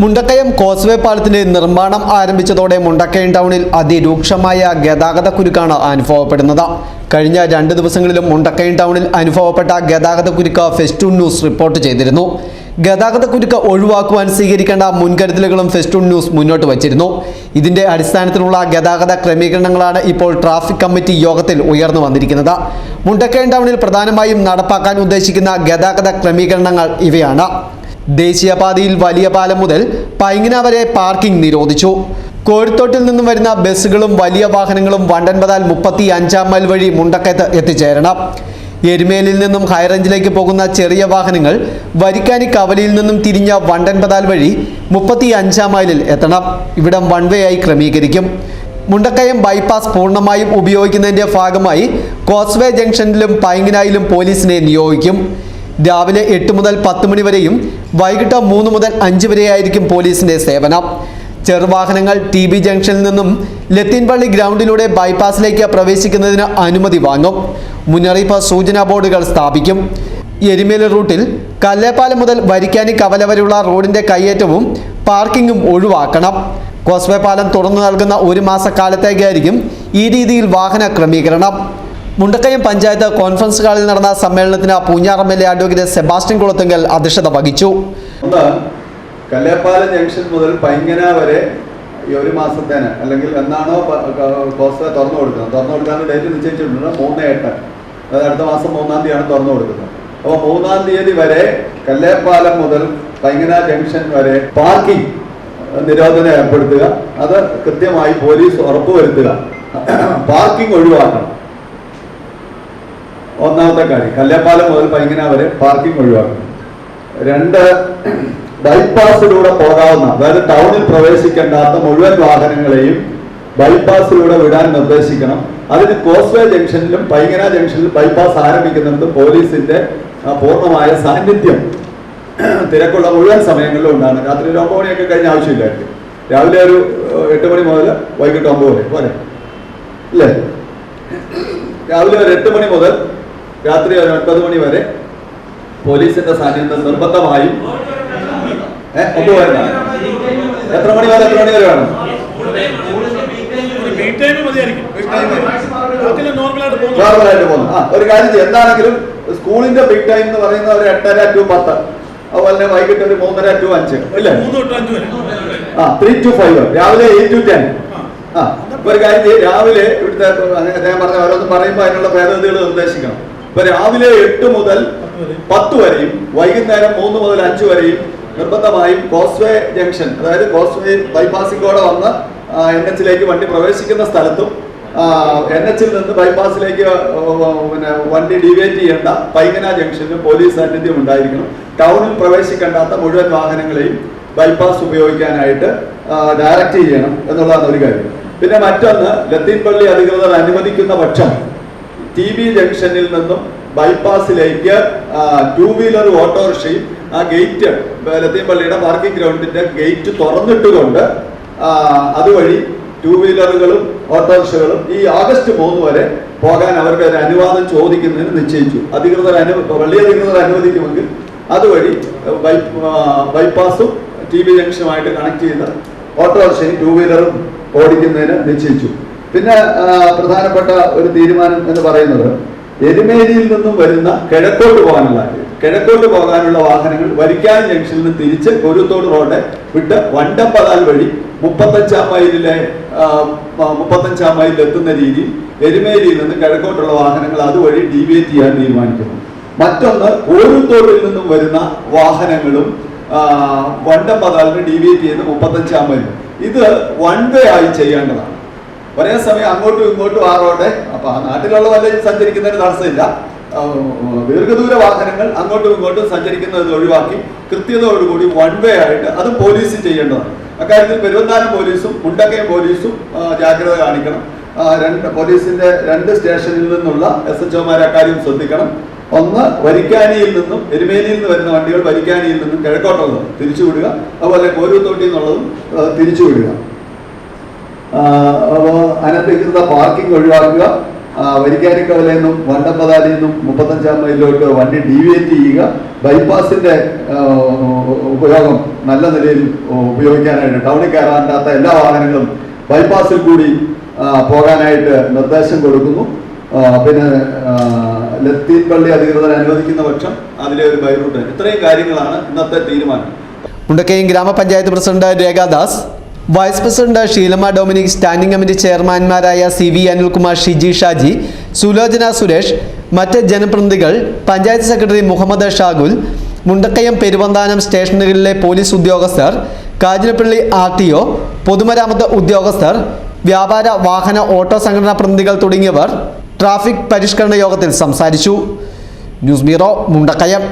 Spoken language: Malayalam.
മുണ്ടക്കയം കോസ്വേ പാലത്തിന്റെ നിർമ്മാണം ആരംഭിച്ചതോടെ മുണ്ടക്കയം ടൗണിൽ അതിരൂക്ഷമായ ഗതാഗത കുരുക്കാണ് അനുഭവപ്പെടുന്നത്. കഴിഞ്ഞ രണ്ട് ദിവസങ്ങളിലും മുണ്ടക്കയം ടൗണിൽ അനുഭവപ്പെട്ട ഗതാഗത കുരുക്ക് ഫെസ്റ്റൂൺ ന്യൂസ് റിപ്പോർട്ട് ചെയ്തിരുന്നു. ഗതാഗത കുരുക്ക് ഒഴിവാക്കുവാൻ സ്വീകരിക്കേണ്ട മുൻകരുതലുകളും ഫെസ്റ്റൂൺ ന്യൂസ് മുന്നോട്ട് വച്ചിരുന്നു. ഇതിന്റെ അടിസ്ഥാനത്തിലുള്ള ഗതാഗത ക്രമീകരണങ്ങളാണ് ഇപ്പോൾ ട്രാഫിക് കമ്മിറ്റി യോഗത്തിൽ ഉയർന്നു വന്നിരിക്കുന്നത്. മുണ്ടക്കയം ടൗണിൽ പ്രധാനമായും നടപ്പാക്കാൻ ഉദ്ദേശിക്കുന്ന ഗതാഗത ക്രമീകരണങ്ങൾ ഇവയാണ്. ദേശീയപാതയിൽ വലിയ പാലം മുതൽ പൈങ്ങന വരെ പാർക്കിംഗ് നിരോധിച്ചു. കോഴിത്തോട്ടിൽ നിന്നും വരുന്ന ബസ്സുകളും വലിയ വാഹനങ്ങളും വണ്ടൻപതാൽ മുപ്പത്തി അഞ്ചാം മൈൽ വഴി മുണ്ടക്കയത്ത് എത്തിച്ചേരണം. എരുമേലിൽ നിന്നും ഹൈറേഞ്ചിലേക്ക് പോകുന്ന ചെറിയ വാഹനങ്ങൾ വരിക്കാനി കവലിയിൽ നിന്നും തിരിഞ്ഞ വണ്ടൻപതാൽ വഴി മുപ്പത്തി അഞ്ചാം മൈലിൽ എത്തണം. ഇവിടം വൺ വേ ആയി ക്രമീകരിക്കും. മുണ്ടക്കയം ബൈപ്പാസ് പൂർണമായും ഉപയോഗിക്കുന്നതിന്റെ ഭാഗമായി കോസ്വേ ജംഗ്ഷനിലും പൈങ്ങനായിലും പോലീസിനെ നിയോഗിക്കും. രാവിലെ എട്ട് മുതൽ പത്ത് മണി വരെയും വൈകിട്ട് മൂന്ന് മുതൽ അഞ്ച് വരെയായിരിക്കും പോലീസിന്റെ സേവനം. ചെറുവാഹനങ്ങൾ ടി ബി ജംഗ്ഷനിൽ നിന്നും ലത്തീൻപള്ളി ഗ്രൗണ്ടിലൂടെ ബൈപ്പാസിലേക്ക് പ്രവേശിക്കുന്നതിന് അനുമതി വാങ്ങും. മുന്നറിയിപ്പ് സൂചനാ ബോർഡുകൾ സ്ഥാപിക്കും. എരുമേലി റൂട്ടിൽ കല്ലേപ്പാലം മുതൽ വരിക്കാനി കവല വരെയുള്ള റോഡിന്റെ കയ്യേറ്റവും പാർക്കിങ്ങും ഒഴിവാക്കണം. കോസ്വേ പാലം തുറന്നു നൽകുന്ന ഒരു മാസക്കാലത്തേക്കായിരിക്കും ഈ രീതിയിൽ വാഹന ക്രമീകരണം. മുണ്ടക്കയം പഞ്ചായത്ത് കോൺഫറൻസ് ഹാളിൽ നടന്ന സമ്മേളനത്തിന് Poonjar M L A advocate Sebastian Kulathunkal അധ്യക്ഷത വഹിച്ചു. കല്ലേപ്പാല ജംഗ്ഷൻ മുതൽ പൈങ്ങന വരെ ഈ ഒരു മാസത്തേന് അല്ലെങ്കിൽ എന്നാണോ കോസ്റ്റ തുറന്നു കൊടുക്കുന്നത്. തുറന്നു കൊടുക്കാൻ ഡേറ്റ് നിശ്ചയിച്ചിട്ടുണ്ട്. മൂന്ന് എട്ട് അതായത് അടുത്ത മാസം മൂന്നാം തീയതിയാണ് തുറന്നു കൊടുക്കുന്നത്. അപ്പോൾ മൂന്നാം തീയതി വരെ കല്ലേപ്പാലം മുതൽ പൈങ്ങന ജംഗ്ഷൻ വരെ പാർക്കിംഗ് നിരോധനം ഏർപ്പെടുത്തുക. അത് കൃത്യമായി പോലീസ് ഉറപ്പുവരുത്തുക. പാർക്കിംഗ് ഒഴിവാക്കണം. ഒന്നാമത്തെ കാര്യം കല്ലേപ്പാലം മുതൽ പൈങ്ങന വരെ പാർക്കിംഗ് ഒഴിവാക്കും. രണ്ട് ബൈപ്പാസിലൂടെ പോകാവുന്ന അതായത് ടൗണിൽ പ്രവേശിക്കേണ്ടാത്ത മുഴുവൻ വാഹനങ്ങളെയും ബൈപ്പാസിലൂടെ വിടാൻ നിർദ്ദേശിക്കണം. അതിന് കോസ്വേ ജംഗ്ഷനിലും പൈങ്ങന ജംഗ്ഷനിലും ബൈപ്പാസ് ആരംഭിക്കുന്നത് പോലീസിന്റെ പൂർണമായ സാന്നിധ്യം തിരക്കുള്ള മുഴുവൻ സമയങ്ങളിലും ഉണ്ടാണ് രാത്രി ഒമ്പത് മണിയൊക്കെ കഴിഞ്ഞ ആവശ്യമില്ലായിരിക്കും. രാവിലെ ഒരു എട്ട് മണി മുതൽ വൈകിട്ട് ഒമ്പത് മണി പോലെ അല്ലേ രാവിലെ ഒരു എട്ട് മണി മുതൽ രാത്രി ഒരു ഒൻപത് മണി വരെ പോലീസിന്റെ സാന്നിധ്യം നിർബന്ധമായും ഏഹ് വരണം വരെ എത്ര മണി വരെ എത്ര മണി വരെ വേണം? നോർമലായിട്ട് പോകുന്നു. ആ ഒരു കാര്യം ചെയ്യും. എന്താണെങ്കിലും സ്കൂളിന്റെ ബിഗ് ടൈം എന്ന് പറയുന്നത് ഒരു എട്ടര ടു പത്ത്. അതുപോലെ തന്നെ വൈകിട്ട് ഒരു മൂന്നര ടു അഞ്ച്. ഇല്ലേ? ആ ത്രീ ടു ഫൈവ് രാവിലെ എയ്റ്റ് ടു ടെൻ ആ ഒരു കാര്യം ചെയ്യും. രാവിലെ ഇവിടുത്തെ അദ്ദേഹം പറഞ്ഞ ഓരോന്ന് പറയുമ്പോൾ അതിനുള്ള ഭേദഗതികൾ നിർദ്ദേശിക്കണം. ഇപ്പൊ രാവിലെ എട്ട് മുതൽ പത്ത് വരെയും വൈകുന്നേരം മൂന്ന് മുതൽ അഞ്ച് വരെയും നിർബന്ധമായും കോസ്വേ ജംഗ്ഷൻ അതായത് കോസ്വേ ബൈപ്പാസിലൂടെ വന്ന് എൻ എച്ചിലേക്ക് വണ്ടി പ്രവേശിക്കുന്ന സ്ഥലത്തും എൻ എച്ചിൽ നിന്ന് ബൈപ്പാസിലേക്ക് പിന്നെ വണ്ടി ഡീവേറ്റ് ചെയ്യേണ്ട പൈങ്ങന ജംഗ്ഷനിലും പോലീസ് സാന്നിധ്യം ഉണ്ടായിരിക്കണം. ടൗണിൽ പ്രവേശിക്കേണ്ടാത്ത മുഴുവൻ വാഹനങ്ങളെയും ബൈപ്പാസ് ഉപയോഗിക്കാനായിട്ട് ഡയറക്റ്റ് ചെയ്യണം എന്നുള്ളതാണ് ഒരു കാര്യം. പിന്നെ മറ്റൊന്ന് ലത്തീൻപള്ളി അധികൃതർ അനുവദിക്കുന്ന പക്ഷം. ടി ബി ജംഗ്ഷനിൽ നിന്നും ബൈപ്പാസിലേക്ക് ടൂ വീലർ ഓട്ടോറിക്ഷയും ആ ഗേറ്റ് ലത്തീംപള്ളിയുടെ പാർക്കിംഗ് ഗ്രൗണ്ടിന്റെ ഗേറ്റ് തുറന്നിട്ടുകൊണ്ട് അതുവഴി ടൂ വീലറുകളും ഓട്ടോറിക്ഷകളും ഈ ആഗസ്റ്റ് മൂന്ന് വരെ പോകാൻ അവർക്ക് ഒരു അനുവാദം ചോദിക്കുന്നതിന് നിശ്ചയിച്ചു. അധികൃതർ അനു പള്ളി അധികൃതർ അനുവദിക്കുമെങ്കിൽ അതുവഴി ബൈപ്പാസും ടി ബി ജംഗ്ഷനുമായിട്ട് കണക്ട് ചെയ്ത ഓട്ടോറിക്ഷയും ടൂ വീലറും ഓടിക്കുന്നതിന് നിശ്ചയിച്ചു. പിന്നെ പ്രധാനപ്പെട്ട ഒരു തീരുമാനം എന്ന് പറയുന്നത് എരുമേലിയിൽ നിന്നും വരുന്ന കിഴക്കോട്ട് പോകാനുള്ള കിഴക്കോട്ട് പോകാനുള്ള വാഹനങ്ങൾ വരിക്കാൻ ജംഗ്ഷനിൽ നിന്ന് തിരിച്ച് കൊരുത്തോട് റോഡ് വിട്ട് വണ്ടപ്പതാൽ വഴി മുപ്പത്തഞ്ചാം മൈലിലെ മുപ്പത്തഞ്ചാം മൈലിൽ എത്തുന്ന രീതിയിൽ എരുമേലിയിൽ നിന്ന് കിഴക്കോട്ടുള്ള വാഹനങ്ങൾ അതുവഴി ഡീവിയേറ്റ് ചെയ്യാൻ തീരുമാനിക്കുന്നു. മറ്റൊന്ന് കോരുത്തോടിൽ നിന്നും വരുന്ന വാഹനങ്ങളും വണ്ടപ്പതാലിന് ഡീവിയേറ്റ് ചെയ്യുന്ന മുപ്പത്തഞ്ചാം മൈൽ ഇത് വൺ വേ ആയി ചെയ്യേണ്ടതാണ്. ഒരേ സമയം അങ്ങോട്ടും ഇങ്ങോട്ടും ആറോട്ടെ. അപ്പൊ ആ നാട്ടിലുള്ള വല്ല സഞ്ചരിക്കുന്നതിന് തടസ്സമില്ല. ദീർഘദൂര വാഹനങ്ങൾ അങ്ങോട്ടും ഇങ്ങോട്ടും സഞ്ചരിക്കുന്നത് ഒഴിവാക്കി കൃത്യതയോടുകൂടി വൺ വേ ആയിട്ട് അത് പോലീസ് ചെയ്യേണ്ടതാണ്. അക്കാര്യത്തിൽ പെരുവന്താനം പോലീസും മുണ്ടക്കയം പോലീസും ജാഗ്രത കാണിക്കണം. രണ്ട് പോലീസിന്റെ രണ്ട് സ്റ്റേഷനിൽ നിന്നുള്ള എസ് എച്ച് ഒമാർ അക്കാര്യം ശ്രദ്ധിക്കണം. ഒന്ന് വരിക്കാനിയിൽ നിന്നും എരുമേലിയിൽ നിന്ന് വരുന്ന വണ്ടികൾ വരിക്കാനിയിൽ നിന്നും കിഴക്കോട്ടുള്ളത് തിരിച്ചുവിടുക. അതുപോലെ കോരൂത്തോട്ടിൽ ആ, തിരിച്ചുവിടുക. അപ്പോൾ അനധികൃത പാർക്കിംഗ് ഒഴിവാക്കുക വരിക്കാനിക്കവലയിൽ നിന്നും വണ്ടപ്പതാലിൽ നിന്നും മുപ്പത്തഞ്ചാം മൈലിലോട്ട് വണ്ടി ഡീവിയേറ്റ് ചെയ്യുക. ബൈപ്പാസിന്റെ ഉപയോഗം നല്ല നിലയിൽ ഉപയോഗിക്കാനായിട്ട് ടൗണിൽ കയറാണ്ടാത്ത എല്ലാ വാഹനങ്ങളും ബൈപ്പാസിൽ കൂടി പോകാനായിട്ട് നിർദ്ദേശം കൊടുക്കുന്നു. പിന്നെ ലത്തീൻ പള്ളി അധികൃതർ അനുവദിക്കുന്ന പക്ഷം അതിലെ ഒരു ബൈറൂട്ട്. ഇത്രയും കാര്യങ്ങളാണ് ഇന്നത്തെ തീരുമാനം. Mundakayam grama panchayat president Rekhadas vice president Sheelama Dominic standing committee ചെയർമാൻമാരായ C V Anilkumar Shiji Shaji Sulochana Suresh മറ്റ് ജനപ്രതിനിധികൾ പഞ്ചായത്ത് സെക്രട്ടറി മുഹമ്മദ് ഷാഗുൽ മുണ്ടക്കയം പെരുവന്താനം സ്റ്റേഷനുകളിലെ പോലീസ് ഉദ്യോഗസ്ഥർ കാഞ്ഞിരപ്പള്ളി ആർ ടി ഒ പൊതുമരാമത്ത് ഉദ്യോഗസ്ഥർ വ്യാപാര വാഹന ഓട്ടോ സംഘടനാ പ്രതിനിധികൾ തുടങ്ങിയവർ ട്രാഫിക് പരിഷ്കരണ യോഗത്തിൽ സംസാരിച്ചു. News bureau Mundakayam.